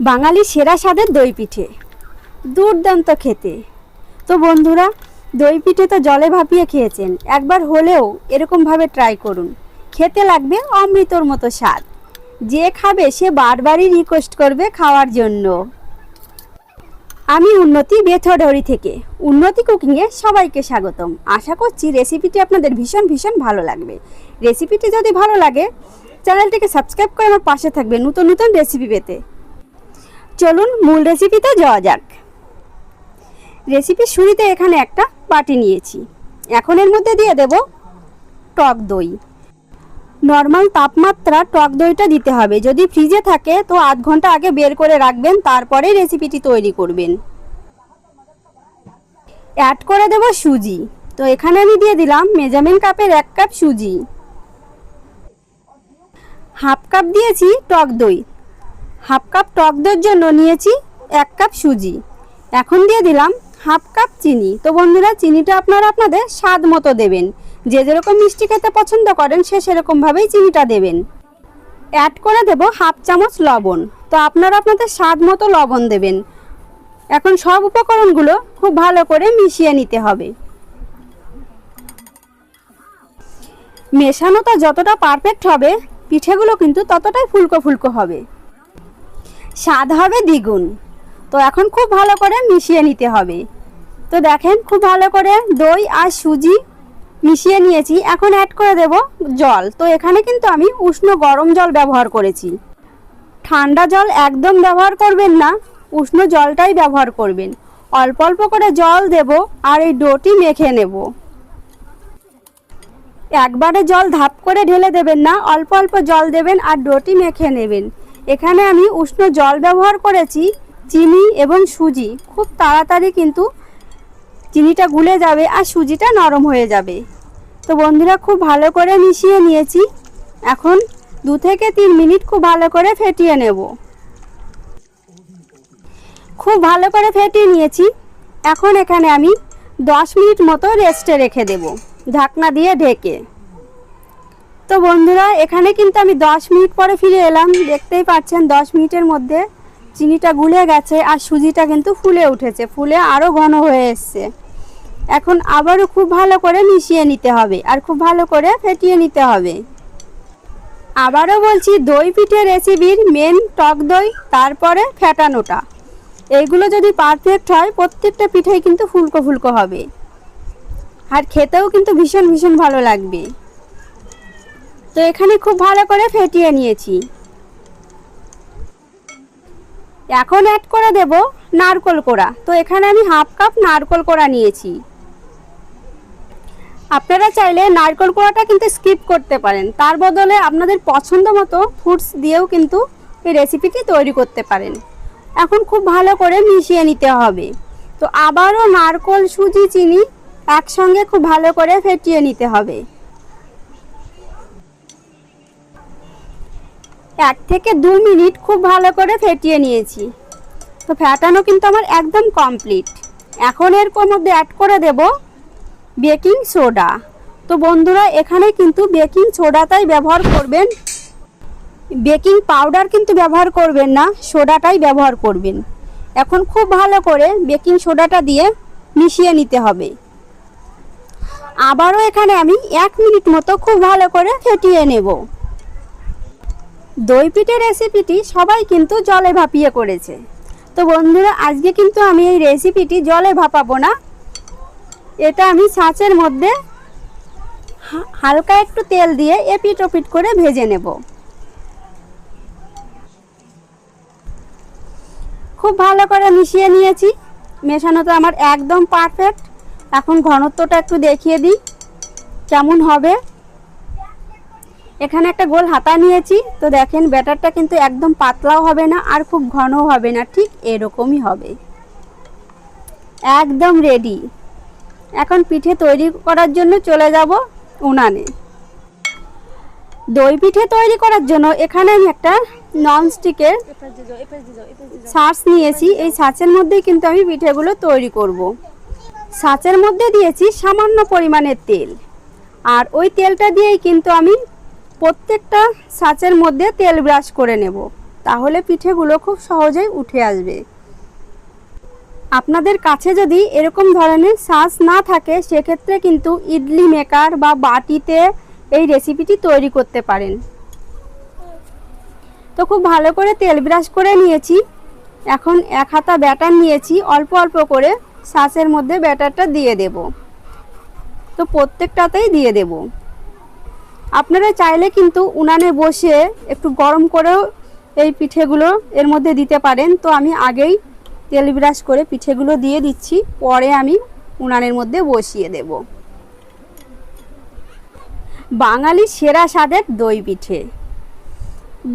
বাঙালি সেরা স্বাদের দই পিঠে দুর্দান্ত খেতে। তো বন্ধুরা দই পিঠে তো জলে ভাপিয়ে খেয়েছেন। একবার হলেও এরকমভাবে ট্রাই করুন। খেতে লাগবে অমৃতর মতো স্বাদ। যে খাবে সে বারবারই রিকোয়েস্ট করবে খাওয়ার জন্য। আমি উন্নতি বেথরডি থেকে। উন্নতি কুকিংয়ে সবাইকে স্বাগতম। আশা করছি রেসিপিটি আপনাদের ভীষণ ভীষণ ভালো লাগবে। রেসিপিটি যদি ভালো লাগে চ্যানেলটিকে সাবস্ক্রাইব করে আমার পাশে থাকবে নতুন নতুন রেসিপি পেতে। চলুন মূল রেসিপিতে যাওয়া যাক। রেসিপির শুরুতে এখানে একটা বাটি নিয়েছি। এখন এর মধ্যে দিয়ে দেব টক দই। নর্মাল তাপমাত্রা টক দইটা দিতে হবে। যদি ফ্রিজে থাকে, তো আধ ঘণ্টা আগে বের করে রাখবেন, তারপরে রেসিপিটি তৈরি করবেন। অ্যাড করে দেব সুজি। তো এখানে আমি দিয়ে দিলাম মেজারমেন্ট কাপের এক কাপ সুজি। হাফ কাপ দিয়েছি টক দই। হাফ কাপ টক দইয়ের জন্য নিয়েছি এক কাপ সুজি। এখন দিয়ে দিলাম হাফ কাপ চিনি। তো বন্ধুরা, চিনিটা আপনারা আপনাদের স্বাদ মতো দেবেন। যে যেরকম মিষ্টি খেতে পছন্দ করেন, সে সেরকমভাবেই চিনিটা দেবেন। অ্যাড করে দেব হাফ চামচ লবণ। তো আপনারা আপনাদের স্বাদ মতো লবণ দেবেন। এখন সব উপকরণগুলো খুব ভালো করে মিশিয়ে নিতে হবে। মেশানোটা যতটা পারফেক্ট হবে, পিঠেগুলো কিন্তু ততটাই ফুলকো ফুলকো হবে। স্বাদ হবে দ্বিগুণ। তো এখন খুব ভালো করে মিশিয়ে নিতে হবে। তো দেখেন খুব ভালো করে দই আর সুজি মিশিয়ে নিয়েছি। এখন অ্যাড করে দেব জল। তো এখানে কিন্তু আমি উষ্ণ গরম জল ব্যবহার করেছি। ঠান্ডা জল একদম ব্যবহার করবেন না, উষ্ণ জলটাই ব্যবহার করবেন। অল্প অল্প করে জল দেব আর এই ডোটি মেখে নেব। একবারে জল ধাপ করে ঢেলে দেবেন না, অল্প অল্প জল দেবেন আর ডোটি মেখে নেবেন। এখানে আমি উষ্ণ জল ব্যবহার করেছি, চিনি এবং সুজি। খুব তাড়াতাড়ি কিন্তু চিনিটা গুলে যাবে আর সুজিটা নরম হয়ে যাবে। তো বন্ধুরা, খুব ভালো করে মিশিয়ে নিয়েছি। এখন দু থেকে তিন মিনিট খুব ভালো করে ফেটিয়ে নেব। খুব ভালো করে ফেটিয়ে নিয়েছি। এখন এখানে আমি দশ মিনিট মতো রেস্টে রেখে দেব। ঢাকনা দিয়ে ঢেকে। তো বন্ধুরা, এখানে কিন্তু আমি দশ মিনিট পরে ফিরে এলাম। দেখতেই পাচ্ছেন, দশ মিনিটের মধ্যে চিনিটা গুলে গেছে আর সুজিটা কিন্তু ফুলে উঠেছে। ফুলে আরও ঘন হয়ে এসছে। এখন আবারও খুব ভালো করে মিশিয়ে নিতে হবে আর খুব ভালো করে ফেটিয়ে নিতে হবে। আবারও বলছি, দই পিঠে রেসিপির মেন টক দই, তারপরে ফেটানোটা। এইগুলো যদি পারফেক্ট হয়, প্রত্যেকটা পিঠেই কিন্তু ফুলকো ফুলকো হবে। আর খেতেও কিন্তু ভীষণ ভীষণ ভালো লাগবে। তো এখানে খুব ভালো করে ফেটিয়ে নিয়েছি। এখন অ্যাড করে দেব নারকোল কোড়া। তো এখানে আমি হাফ কাপ নারকোল কোড়া নিয়েছি। আপনারা চাইলে নারকোল কোড়াটা কিন্তু স্কিপ করতে পারেন। তার বদলে আপনাদের পছন্দ মতো ফুডস দিয়েও কিন্তু এই রেসিপিটি তৈরি করতে পারেন। এখন খুব ভালো করে মিশিয়ে নিতে হবে। তো আবারও নারকোল, সুজি, চিনি একসঙ্গে খুব ভালো করে ফেটিয়ে নিতে হবে। এক থেকে দু মিনিট খুব ভালো করে ফেটিয়ে নিয়েছি। তো ফেটানো কিন্তু আমার একদম কমপ্লিট এখন এর মধ্যে অ্যাড করে দেব বেকিং সোডা তো বন্ধুরা, এখানে কিন্তু বেকিং সোডাটাই ব্যবহার করবেন। বেকিং পাউডার কিন্তু ব্যবহার করবেন না সোডাটাই ব্যবহার করবেন। এখন খুব ভালো করে বেকিং সোডাটা দিয়ে মিশিয়ে নিতে হবে। আবারও এখানে আমি এক মিনিট মতো খুব ভালো করে ফেটিয়ে নেব। দই পিঠের রেসিপিটি সবাই কিন্তু জলে ভাপিয়ে করেছে। তো বন্ধুরা, আজকে কিন্তু আমি এই রেসিপিটি জলে ভাপাবো না। এটা আমি ছাঁচের মধ্যে হালকা একটু তেল দিয়ে এপিট ওপিট করে ভেজে নেব। খুব ভালো করে মিশিয়ে নিয়েছি। মেশানোটা আমার একদম পারফেক্ট এখন ঘনত্বটা একটু দেখিয়ে দিই। কেমন হবে? এখানে একটা গোল হাতা নিয়েছি। তো দেখেন, ব্যাটারটা কিন্তু একদম পাতলাও হবে না আর খুব ঘনও হবে না, ঠিক এরকমই হবে। একদম রেডি এখন পিঠে তৈরি করার জন্য চলে যাব উনানে। দই পিঠে তৈরি করার জন্য এখানে আমি একটা ননস্টিকের ছাঁচ নিয়েছি। এই ছাঁচের মধ্যেই কিন্তু আমি পিঠেগুলো তৈরি করব। ছাঁচের মধ্যে দিয়েছি সামান্য পরিমাণের তেল। আর ওই তেলটা দিয়েই কিন্তু আমি প্রত্যেকটা ছাঁচের মধ্যে তেল ব্রাশ করে নেব। তাহলে পিঠেগুলো খুব সহজেই উঠে আসবে। আপনাদের কাছে যদি এরকম ধরনের সাস না থাকে, সেক্ষেত্রে কিন্তু ইডলি মেকার বা বাটিতে এই রেসিপিটি তৈরি করতে পারেন। তো খুব ভালো করে তেল ব্রাশ করে নিয়েছি। এখন এক হাতা ব্যাটার নিয়েছি, অল্প অল্প করে সাসের মধ্যে ব্যাটারটা দিয়ে দেব। তো প্রত্যেকটাতেই দিয়ে দেব। আপনারা চাইলে কিন্তু উনানে বসে একটু গরম করেও এই পিঠেগুলো এর মধ্যে দিতে পারেন। তো আমি আগেই তেল ব্রাশ করে পিঠেগুলো দিয়ে দিচ্ছি, পরে আমি উনানের মধ্যে বসিয়ে দেব। বাঙালি সেরা স্বাদের দই পিঠে।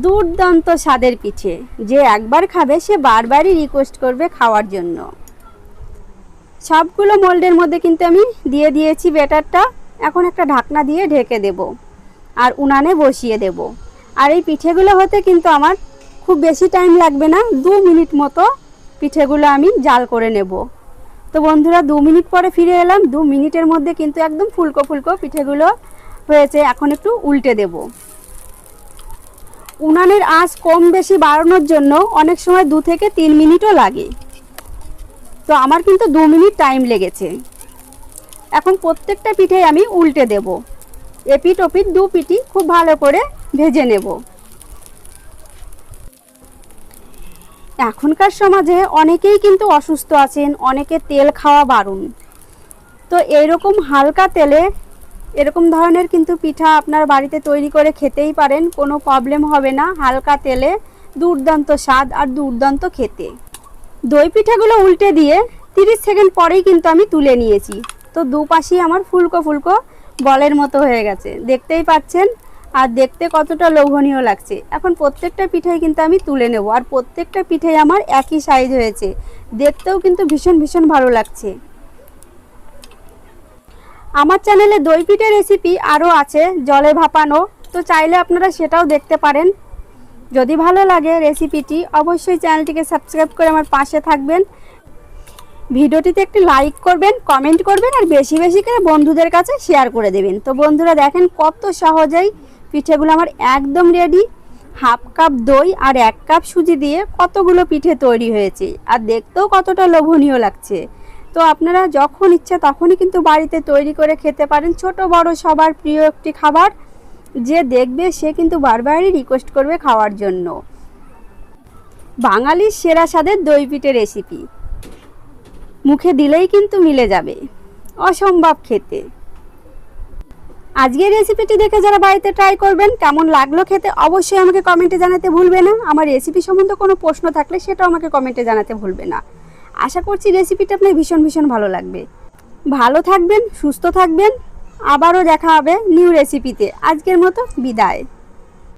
দুর্দান্ত স্বাদের পিঠে, যে একবার খাবে সে বারবারই রিকোয়েস্ট করবে খাওয়ার জন্য। সবগুলো মোল্ডের মধ্যে কিন্তু আমি দিয়ে দিয়েছি ব্যাটারটা এখন একটা ঢাকনা দিয়ে ঢেকে দেব। আর উনানে বসিয়ে দেব। আর এই পিঠেগুলো হতে কিন্তু আমার খুব বেশি টাইম লাগবে না, দু মিনিট মতো পিঠেগুলো আমি জাল করে নেব। তো বন্ধুরা, দু মিনিট পরে ফিরে এলাম, দু মিনিটের মধ্যে কিন্তু একদম ফুলকো ফুলকো পিঠেগুলো হয়েছে। এখন একটু উল্টে দেব। উনানের আঁচ কম বেশি বাড়ানোর জন্য অনেক সময় দু থেকে তিন মিনিটও লাগে। তো আমার কিন্তু দু মিনিট টাইম লেগেছে। এখন প্রত্যেকটা পিঠে আমি উল্টে দেব। এপিট ওপিট দু পিটি খুব ভালো করে ভেজে নেব। এখনকার সমাজে অনেকেই কিন্তু অসুস্থ আছেন, অনেকে তেল খাওয়া বারণ। তো এইরকম হালকা তেলে এরকম ধরনের কিন্তু পিঠা আপনার বাড়িতে তৈরি করে খেতেই পারেন, কোনো প্রবলেম হবে না, হালকা তেলে দুর্দান্ত স্বাদ আর দুর্দান্ত খেতে। দই পিঠাগুলো উল্টে দিয়ে তিরিশ সেকেন্ড পরেই কিন্তু আমি তুলে নিয়েছি। তো দুপাশেই আমার ফুলকো ফুলকো বলের মতো হয়ে গেছে। দেখতেই পাচ্ছেন? আর দেখতে কতটা লোভনীয় লাগছে। এখন প্রত্যেকটা পিঠাই কিন্তু আমি তুলে নেব। আর প্রত্যেকটা পিঠাই আমার একই সাইজ হয়েছে। দেখতেও কিন্তু ভীষণ ভীষণ ভালো লাগছে। আমার চ্যানেলে দই পিঠের রেসিপি আরও আছে, জলে ভাপানো। তো চাইলে আপনারা সেটাও দেখতে পারেন। যদি ভালো লাগে রেসিপিটি অবশ্যই চ্যানেলটিকে সাবস্ক্রাইব করে আমার পাশে থাকবেন। ভিডিওটিতে একটি লাইক করবেন কমেন্ট করবেন আর বেশি বেশি করে বন্ধুদের কাছে শেয়ার করে দেবেন। তো বন্ধুরা দেখেন কত সহজেই পিঠেগুলো আমার একদম রেডি হাফ কাপ দই আর এক কাপ সুজি দিয়ে কতগুলো পিঠে তৈরি হয়েছে আর দেখতেও কতটা লোভনীয় লাগছে। তো আপনারা যখন ইচ্ছা তখনই কিন্তু বাড়িতে তৈরি করে খেতে পারেন। ছোট, বড়, সবার প্রিয় একটি খাবার যে দেখবে সে কিন্তু বারবারই রিকোয়েস্ট করবে খাওয়ার জন্য। বাঙালির সেরা স্বাদের দই পিঠে রেসিপি মুখে দিলেই কিন্তু মিলে যাবে। অসম্ভব খেতে। আজকের রেসিপিটি দেখে যারা বাড়িতে ট্রাই করবেন, কেমন লাগল খেতে অবশ্যই আমাকে কমেন্টে জানাতে ভুলবে না। আমার রেসিপি সম্বন্ধে কোনো প্রশ্ন থাকলে সেটাও আমাকে কমেন্টে জানাতে ভুলবে না। আশা করছি রেসিপিটা আপনার ভীষণ ভীষণ ভালো লাগবে। ভালো থাকবেন, সুস্থ থাকবেন। আবারও দেখা হবে নিউ রেসিপিতে আজকের মতো বিদায়।